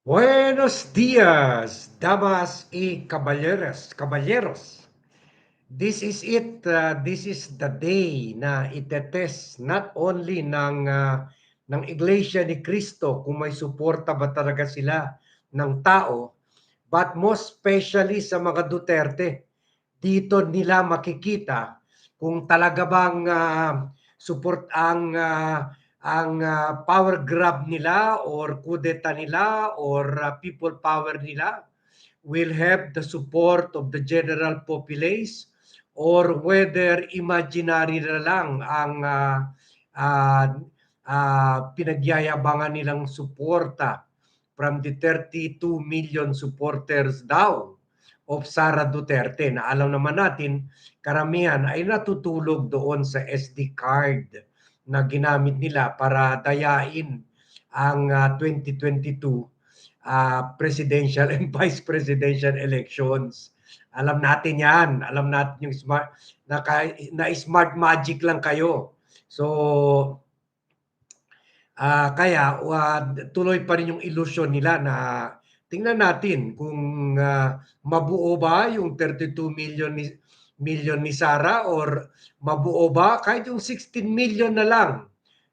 Buenos días, damas y caballeros, caballeros. This is it. Uh, this is the day na itetest not only ng uh, ng Iglesia ni Cristo kung may suporta ba talaga sila ng tao, but most especially sa mga Duterte. Dito nila makikita kung talaga bang uh, support ang uh, ang uh, power grab nila or kudeta nila or uh, people power nila will have the support of the general populace or whether imaginary na lang ang uh, uh, uh, pinagyayabangan nilang suporta. From the 32 million supporters daw of Sara Duterte. Na alam naman natin karamihan ay natutulog doon sa SD card na ginamit nila para dayain ang uh, 2022 uh, presidential and vice presidential elections. Alam natin 'yan. Alam natin yung smart na, na smart magic lang kayo. So uh, kaya uh, tuloy pa rin yung illusion nila na tingnan natin kung uh, mabuo ba yung 32 million ni million ni Sara or mabuo ba kahit yung 16 million na lang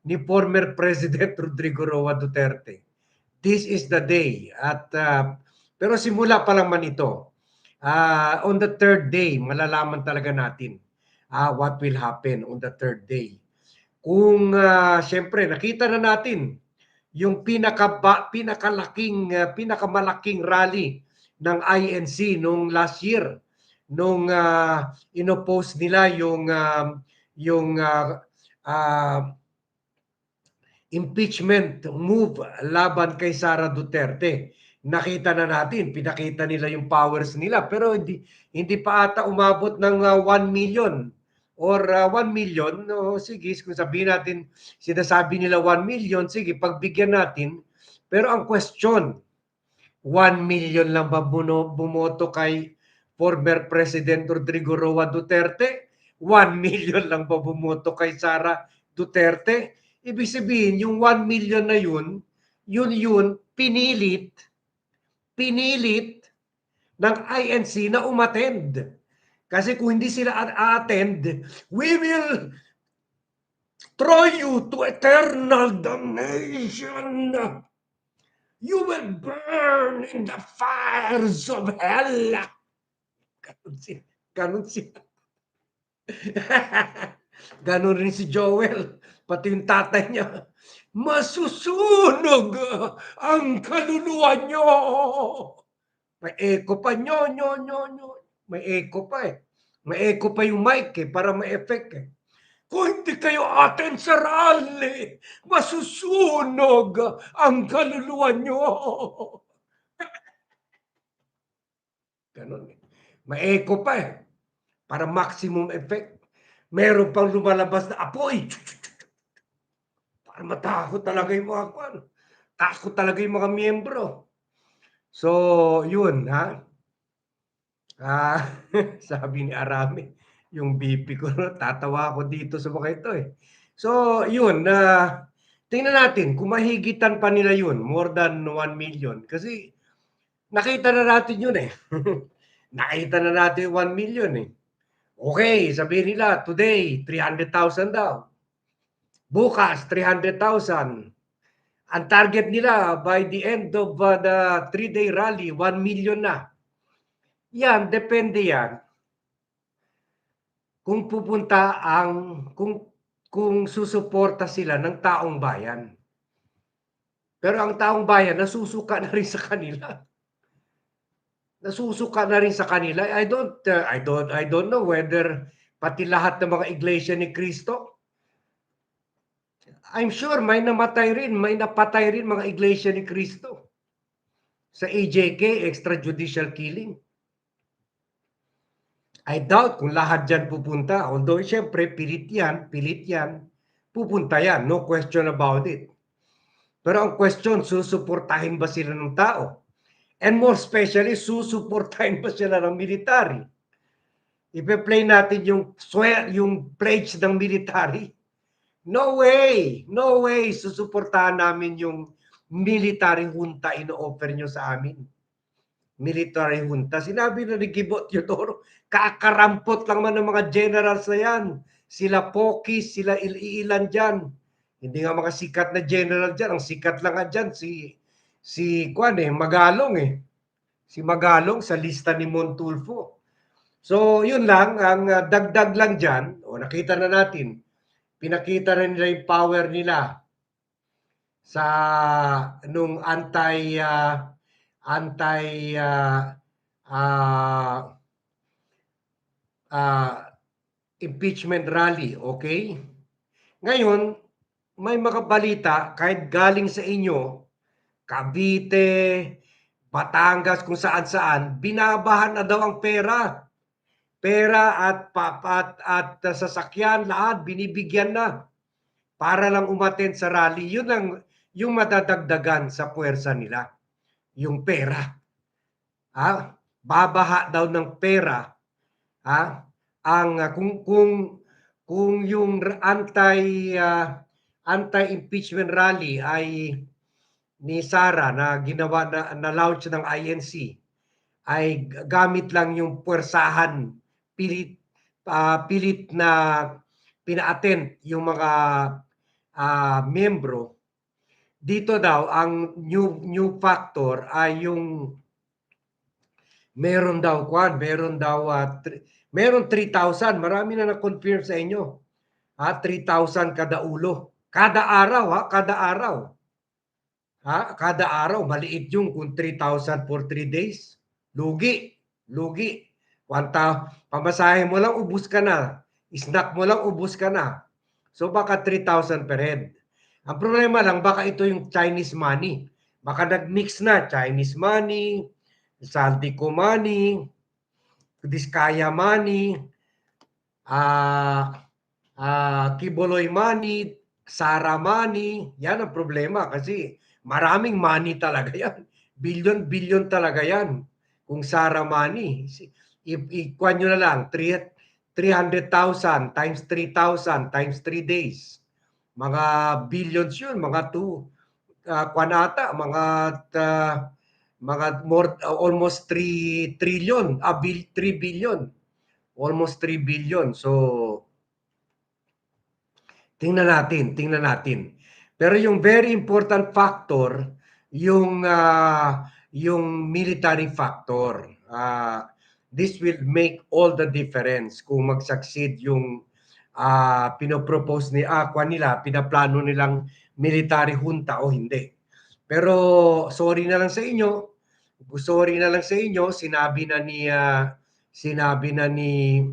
ni former President Rodrigo Roa Duterte. This is the day. At uh, pero simula pa lang man ito. Uh, on the third day, malalaman talaga natin uh, what will happen on the third day. Kung uh, siyempre nakita na natin yung pinaka pinakalaking uh, pinakamalaking rally ng INC nung last year nung uh, inopost nila yung uh, yung uh, uh, impeachment move laban kay Sara Duterte. Nakita na natin, pinakita nila yung powers nila pero hindi hindi pa ata umabot ng uh, 1 million or uh, 1 million. No, sige, kung sabihin natin sinasabi nila 1 million, sige, pagbigyan natin. Pero ang question, 1 million lang ba bumoto kay former President Rodrigo Roa Duterte, 1 million lang ba bumoto kay Sara Duterte? Ibig sabihin, yung 1 million na yun, yun yun, pinilit, pinilit ng INC na umattend. Kasi kung hindi sila attend, we will throw you to eternal damnation. You will burn in the fires of hell. Ganun siya. Ganun siya. Ganun rin si Joel. Pati yung tatay niya. Masusunog ang kaluluwa nyo. May echo pa nyo, nyo, nyo, nyo. May echo pa eh. May echo pa yung mic eh, para may effect eh. Kung hindi kayo atin sa rally, masusunog ang kaluluwa nyo. Ganon eh. May-echo pa eh. Para maximum effect. Meron pang lumalabas na apoy. Para matakot talaga yung mga kwan. Takot talaga yung mga miyembro. So, yun ha. Ah, sabi ni Arami, yung BP ko, tatawa ako dito sa mga ito eh. So, yun, na uh, tingnan natin kung mahigitan pa nila yun, more than 1 million. Kasi nakita na natin yun eh. Nakita na natin 1 million eh. Okay, sabihin nila, today, 300,000 daw. Bukas, 300,000. Ang target nila, by the end of uh, the three-day rally, 1 million na. Yan, depende yan. Kung pupunta ang, kung, kung susuporta sila ng taong bayan. Pero ang taong bayan, nasusuka na rin sa kanila nasusuka na rin sa kanila. I don't uh, I don't I don't know whether pati lahat ng mga iglesia ni Kristo I'm sure may namatay rin, may napatay rin mga iglesia ni Kristo sa AJK, extrajudicial killing. I doubt kung lahat dyan pupunta. Although, syempre, pilit yan, pilit yan, pupunta yan. No question about it. Pero ang question, susuportahin ba sila ng tao? And more especially, susuportahin pa sila ng military. Ipe-play natin yung swear, yung pledge ng military. No way! No way! Susuportahan namin yung military junta ino-offer nyo sa amin? Military junta. Sinabi na ni Gibo Teodoro, kakarampot lang man ng mga generals na yan. Sila Pokis, sila il-ilan dyan. Hindi nga mga sikat na general dyan. Ang sikat lang nga dyan, si, si Kwan eh, Magalong eh. Si Magalong sa lista ni Montulfo. So, yun lang, ang uh, dagdag lang dyan, o nakita na natin, pinakita rin nila yung power nila sa nung anti uh, anti uh, uh, uh, impeachment rally, okay? Ngayon, may mga kahit galing sa inyo, Cavite, Batangas, kung saan-saan, binabahan na daw ang pera. Pera at, at, at, at sasakyan, lahat binibigyan na para lang umaten sa rally. Yun ang yung madadagdagan sa puwersa nila. Yung pera. Ha? Babaha daw ng pera. Ha? Ang uh, kung kung kung yung anti uh, anti-impeachment rally ay ni Sara na ginawa na, na launch ng INC ay gamit lang yung puwersahan pilit uh, pilit na pina-attend yung mga uh, membro. Dito daw ang new new factor ay yung meron daw kwan meron daw uh, tri, meron 3,000 marami na na-confirm sa inyo. Ha 3,000 kada ulo. Kada araw ha kada araw ha kada araw maliit yung kung 3,000 for 3 days lugi lugi Wanta, pamasahe mo lang, ubus ka na. Snack mo lang, ubus ka na. So baka 3,000 per head. Ang problema lang, baka ito yung Chinese money. Baka nag-mix na Chinese money, Saltico money, Diskaya money, uh, uh, Kiboloy money, Sara money. Yan ang problema kasi maraming money talaga yan. Billion-billion talaga yan. Kung Sara money i-kuha nyo na lang, 300,000 times 3,000 times 3 days. Mga billions yun, mga 2, uh, kwan ata, mga uh, mga more, uh, almost 3 trillion, uh, 3 billion. Almost 3 billion. So, tingnan natin, tingnan natin. Pero yung very important factor, yung uh, yung military factor. Uh, this will make all the difference kung mag-succeed yung uh, pinopropose ni Aqua nila, pinaplano nilang military junta o hindi. Pero sorry na lang sa inyo, sorry na lang sa inyo, sinabi na ni uh, sinabi na ni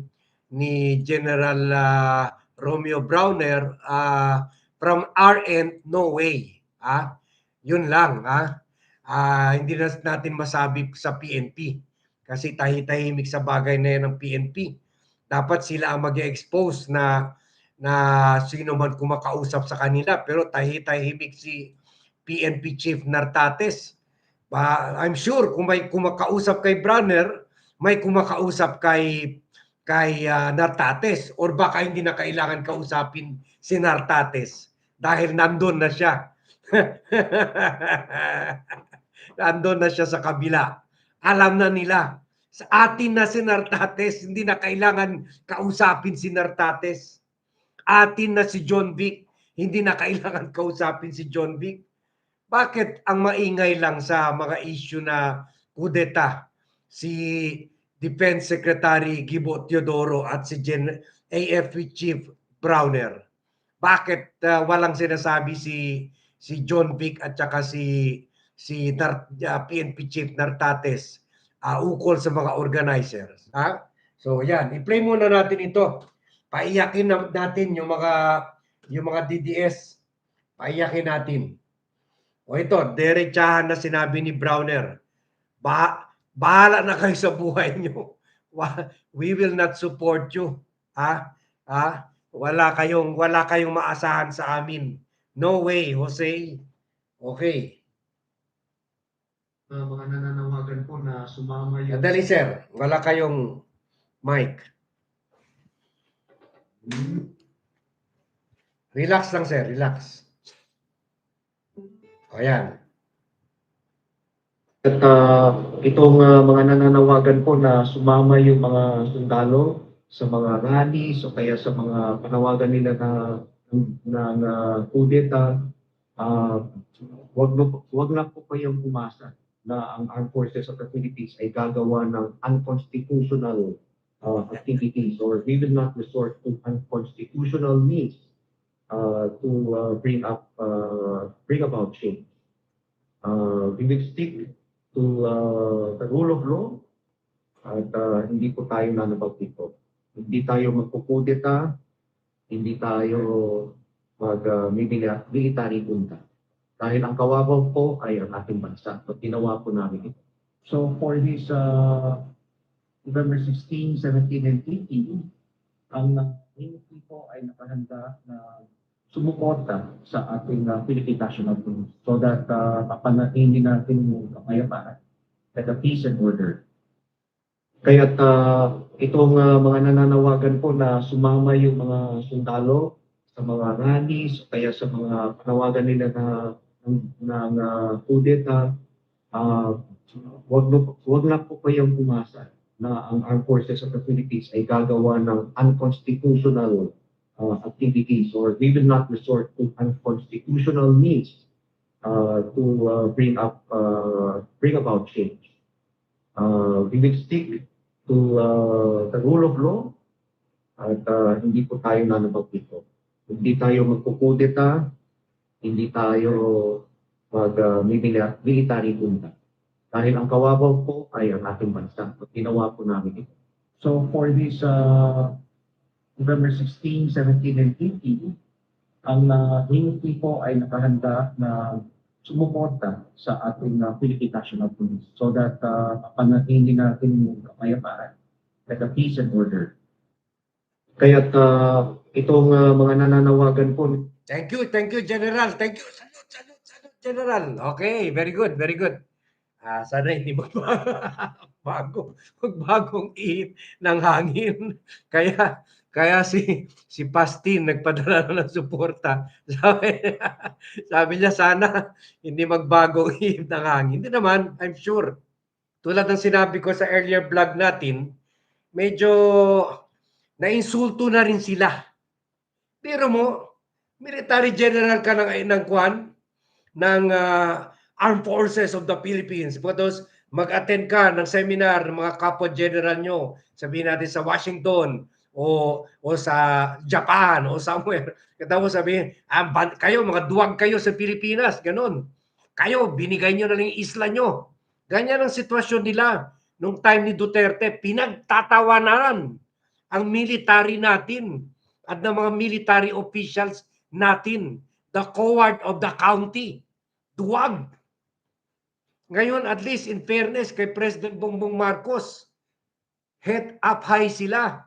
ni General uh, Romeo Browner uh, from our end no way. Ah yun lang ah uh, hindi na natin masabi sa PNP kasi tahi-tahimik sa bagay na yan ng PNP. Dapat sila ang mag expose na na sino man kumakausap sa kanila. Pero tahi-tahimik si PNP Chief Nartates. Ba, I'm sure kung may kumakausap kay Brunner, may kumakausap kay kay uh, Nartates. Or baka hindi na kailangan kausapin si Nartates dahil nandun na siya. nandun na siya sa kabila alam na nila. Sa atin na si Nartates, hindi na kailangan kausapin si Nartates. Atin na si John Vic, hindi na kailangan kausapin si John Vic. Bakit ang maingay lang sa mga issue na kudeta si Defense Secretary Gibo Teodoro at si Gen AFP Chief Browner? Bakit uh, walang sinasabi si si John Vic at saka si si Nar, uh, PNP Chief Nartates uh, ukol sa mga organizers. Ha? So yan, i-play muna natin ito. Paiyakin na natin yung mga yung mga DDS. Paiyakin natin. O ito, derechahan na sinabi ni Browner. Ba bahala na kayo sa buhay niyo. We will not support you. Ha? Ha? Wala kayong wala kayong maasahan sa amin. No way, Jose. Okay uh, mga nananawagan po na sumama yung... Dali sir, wala kayong mic. Relax lang sir, relax. O yan. At ah, itong ah, mga nananawagan po na sumama yung mga sundalo sa mga rallies o kaya sa mga panawagan nila na na, na kudeta, ah, wag, na, wag na po kayong umasa na ang Armed Forces of the Philippines ay gagawa ng unconstitutional uh, activities or we will not resort to unconstitutional means uh, to uh, bring up uh, bring about change. Uh, we will stick to uh, the rule of law at uh, hindi po tayo nanabaw dito. Hindi tayo magkukudeta, hindi tayo mag uh, mibili- military punta. Dahil ang kawabaw po ay ang ating bansa at ginawa po namin ito. So for this uh, November 16, 17, and 18, ang NP po ay nakahanda na sumuporta sa ating uh, Philippine National Police so that uh, mapanatili natin yung kapayapaan at the peace and order. Kaya't uh, itong uh, mga nananawagan po na sumama yung mga sundalo sa mga rallies kaya sa mga panawagan nila na ng uh, kudeta, uh, wag, na- wag na po kayong umasa na ang Armed Forces of the Philippines ay gagawa ng unconstitutional uh, activities or we will not resort to unconstitutional means uh, to uh, bring up uh, bring about change. Uh, we will stick to uh, the rule of law at uh, hindi po tayo nanabag dito. Hindi tayo magkukudeta, hindi tayo mag uh, punta. Dahil ang kawabaw po ay ang ating bansa at ginawa po namin ito. So for this uh, November 16, 17, and 18, ang uh, NP po ay nakahanda na sumuporta sa ating uh, Philippine National Police so that uh, mapanatili natin yung kapayapaan at the peace and order. Kaya't uh, itong uh, mga nananawagan po Thank you, thank you, General. Thank you. Salute, salute, salute, General. Okay, very good, very good. Ah, sana hindi magbago, magbagong ihip ng hangin. Kaya kaya si si Pastin nagpadala na ng suporta. Sabi, sabi niya sana hindi magbagong ihip ng hangin. Hindi naman, I'm sure. Tulad ng sinabi ko sa earlier vlog natin, medyo nainsulto na rin sila. Pero mo, military general ka ng, ng kwan, ng ah, Armed Forces of the Philippines. Pagkatapos mag-attend ka ng seminar ng mga kapwa general nyo, sabihin natin sa Washington o o sa Japan o somewhere. Katapos sabihin, ah, ban- kayo, mga duwag kayo sa Pilipinas, ganun. Kayo, binigay nyo na lang yung isla nyo. Ganyan ang sitwasyon nila. Nung time ni Duterte, pinagtatawanan ang military natin at ng mga military officials natin. The coward of the county. Duwag. Ngayon, at least in fairness kay President Bongbong Marcos, head up high sila.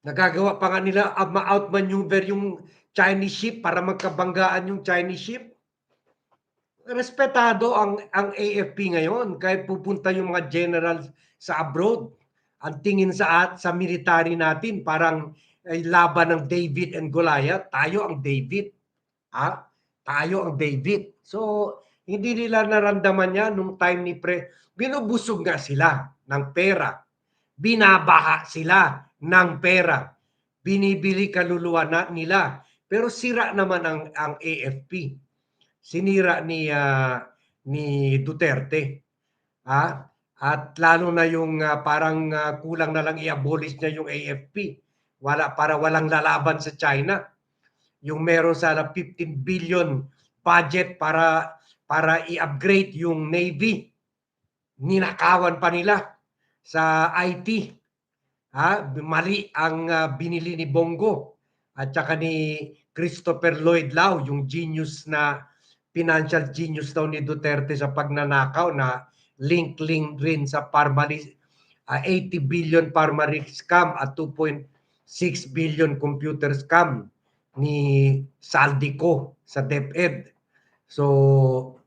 Nagagawa pa nga nila ah, ma-outmaneuver yung Chinese ship para magkabanggaan yung Chinese ship. Respetado ang ang AFP ngayon kahit pupunta yung mga generals sa abroad. Ang tingin sa at sa military natin parang ay laban ng David and Goliath. Tayo ang David. Ha? Tayo ang David. So, hindi nila naramdaman yan nung time ni Pre. Binubusog nga sila ng pera. Binabaha sila ng pera. Binibili kaluluwa na nila. Pero sira naman ang, ang AFP. Sinira ni ah, ni Duterte. Ha? At lalo na yung ah, parang ah, kulang na lang i-abolish niya yung AFP. Wala para walang lalaban sa China. Yung meron sana 15 billion budget para para i-upgrade yung Navy. Ninakawan pa nila sa IT. Ha? Mali ang ah, binili ni Bongo at saka ni Christopher Lloyd Lau, yung genius na financial genius daw ni Duterte sa pagnanakaw na link-link rin sa Parmalis, ah, 80 billion Parmalis scam at 2.6 billion computer scam ni Saldico sa DepEd. So,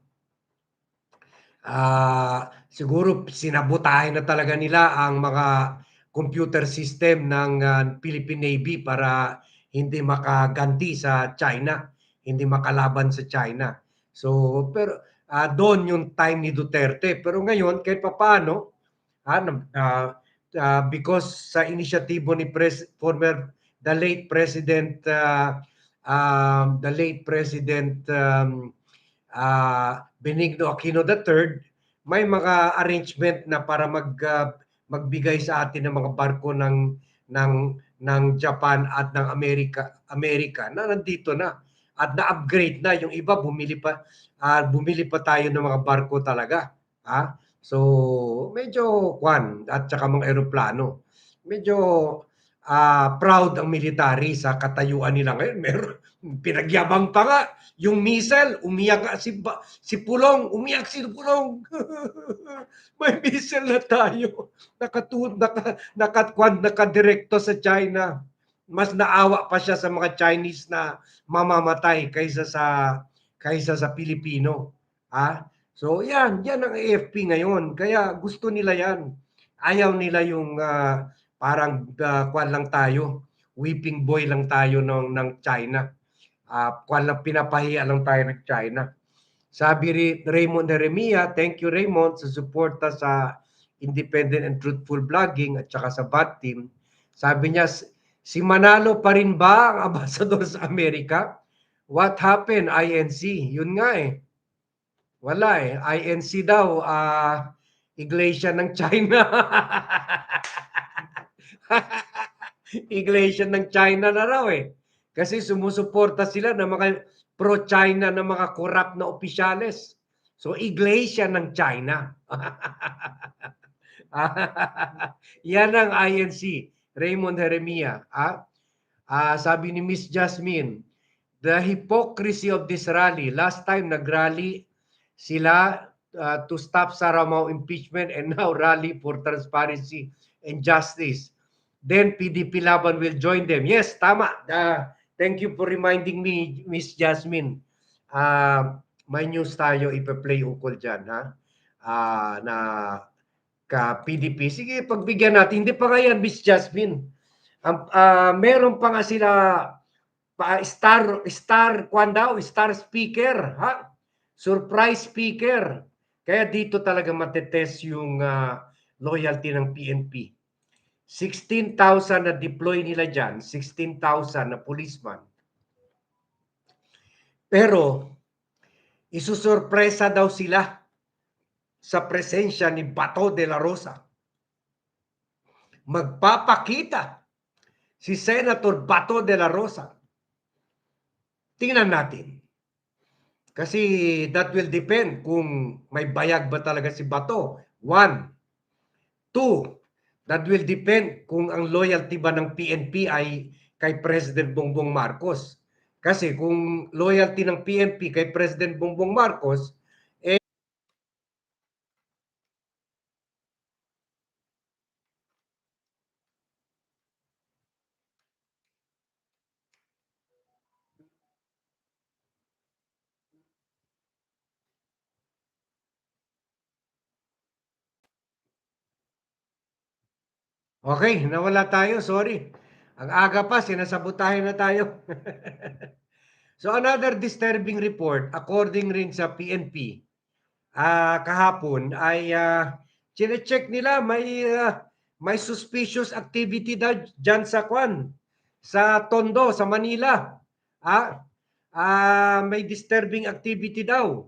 ah siguro sinabotahin na talaga nila ang mga computer system ng ah, Philippine Navy para hindi makaganti sa China, hindi makalaban sa China. So, pero ah, doon yung time ni Duterte. Pero ngayon, kahit papaano, na- ah, ah, because sa inisyatibo ni pres, former the late President uh, um, the late President um, ah, Benigno Aquino III, may mga arrangement na para mag ah, magbigay sa atin ng mga barko ng ng ng Japan at ng Amerika Amerika na nandito na at na-upgrade na. Yung iba bumili pa ah, bumili pa tayo ng mga barko talaga ha? So medyo kwan at saka mga eroplano medyo ah, proud ang military sa katayuan nila ngayon. Meron pinagyabang pa nga yung missile umiyak si si Pulong umiyak si Pulong may missile na tayo nakatu naka nakatwan nakadirekto sa China mas naawa pa siya sa mga Chinese na mamamatay kaysa sa kaysa sa Pilipino. Ah, so yan, yan ang AFP ngayon. Kaya gusto nila yan. Ayaw nila yung ah, parang uh, kwan lang tayo, whipping boy lang tayo ng ng China. Ah, kwan lang pinapahiya lang tayo ng China. Sabi ri Raymond Jeremia, thank you Raymond sa suporta sa independent and truthful blogging at saka sa BAT team. Sabi niya, si Manalo pa rin ba ang ambassador sa Amerika? What happened, INC? Yun nga eh. Wala eh. INC daw, ah, iglesia ng China. iglesia ng China na raw eh. Kasi sumusuporta sila ng mga pro-China na mga corrupt na opisyales. So, iglesia ng China. Yan ang INC. Raymond Jeremia. Ah? Ah, sabi ni Miss Jasmine, the hypocrisy of this rally. Last time nag-rally sila uh, to stop Saramao impeachment and now rally for transparency and justice. Then PDP Laban will join them. Yes, tama. Uh, thank you for reminding me, Miss Jasmine. Uh, may news tayo ipa-play ukol dyan, ha? Ah, na ka PDP. Sige, pagbigyan natin. Hindi pa nga yan, Miss Jasmine. Ang ah, meron pa nga sila pa star star kwan daw, star speaker, ha? Surprise speaker. Kaya dito talaga matetest yung ah, loyalty ng PNP. 16,000 na deploy nila dyan, 16,000 na policeman. Pero, isusurpresa daw sila sa presensya ni Bato de la Rosa. Magpapakita si Senator Bato de la Rosa. Tingnan natin. Kasi that will depend kung may bayag ba talaga si Bato. One. Two, that will depend kung ang loyalty ba ng PNP ay kay President Bongbong Marcos. Kasi kung loyalty ng PNP kay President Bongbong Marcos, Okay, nawala tayo. Sorry. Ang aga pa, sinasabotahe na tayo. so another disturbing report, according rin sa PNP, ah kahapon ay uh, check nila may ah, may suspicious activity daw dyan sa Kwan, sa Tondo, sa Manila. Ah, ah, may disturbing activity daw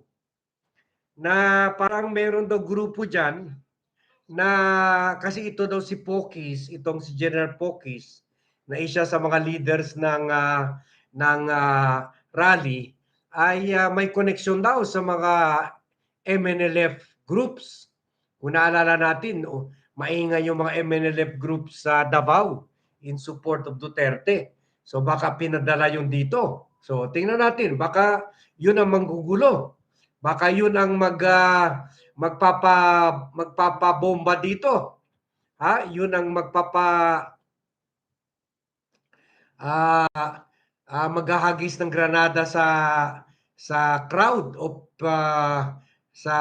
na parang meron daw grupo dyan na kasi ito daw si Pokis, itong si General Pokis, na isa sa mga leaders ng ah, ng ah, rally ay ah, may connection daw sa mga MNLF groups. Kung naalala natin, oh, maingay yung mga MNLF groups sa Davao in support of Duterte. So baka pinadala yun dito. So tingnan natin, baka yun ang manggugulo. Baka yun ang mag ah, magpapa magpapabomba dito. Ha? Yun ang magpapa ah ah, maghahagis ng granada sa sa crowd of ah, sa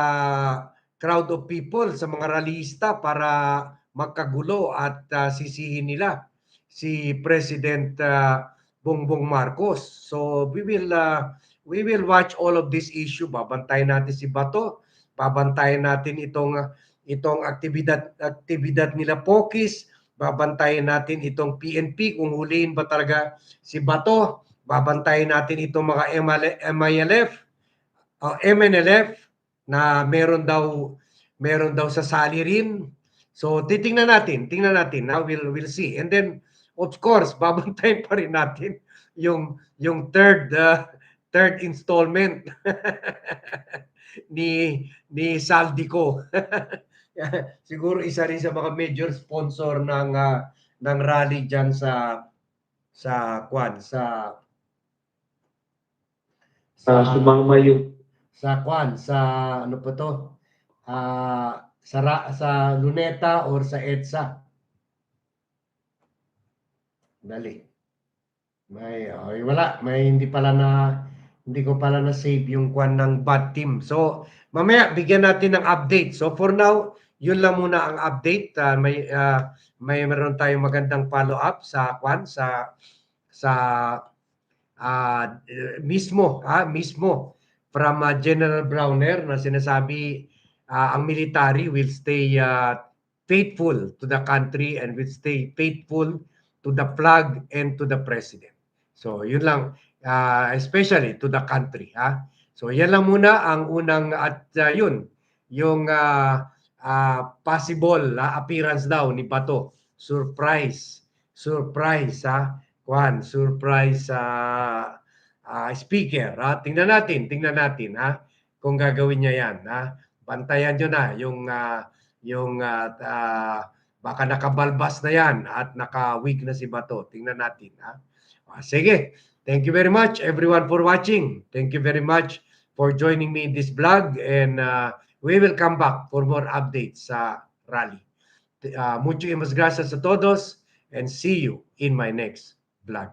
crowd of people sa mga rallyista para magkagulo at ah, sisihin nila si President ah, Bongbong Marcos. So we will ah, we will watch all of this issue. Babantayan natin si Bato, babantayan natin itong itong aktibidad aktibidad nila Pokis, babantayan natin itong PNP kung huliin ba talaga si Bato, babantayan natin itong mga MILF, uh, MNLF na meron daw meron daw sa sali rin. So titingnan natin, tingnan natin. Now we'll we'll see. And then of course, babantayan pa rin natin yung yung third uh, third installment ni ni Saldico. Siguro isa rin sa mga major sponsor ng ah, ng rally diyan sa sa Kwan sa Uh, sumama yung sa Kwan sa ano pa to? Ah, sa Ra- sa Luneta or sa EDSA. Dali. May ay, wala, may hindi pala na hindi ko pala na save yung kwan ng bad team. So, mamaya bigyan natin ng update. So, for now, yun lang muna ang update. Ah, may ah, may meron tayong magandang follow up sa kwan sa sa eh, mismo, ah, mismo from ah, General Browner na sinasabi ah, ang military will stay ah, faithful to the country and will stay faithful to the flag and to the president. So, yun lang ah, especially to the country, ha. So, yan lang muna ang unang at ah, yun, yung ah, ah, possible ah, appearance daw ni Bato. Surprise. Surprise, ha. Kwan, surprise sa speaker. Ha? Tingnan natin, tingnan natin ha kung gagawin niya 'yan, ha. Bantayan niyo na yung ah, yung ah, ah, baka nakabalbas na 'yan at naka-weak na si Bato. Tingnan natin, ha. Sige. Thank you very much everyone for watching. Thank you very much for joining me in this vlog and ah, we will come back for more updates sa rally. Uh, mucho y gracias a todos and see you in my next vlog.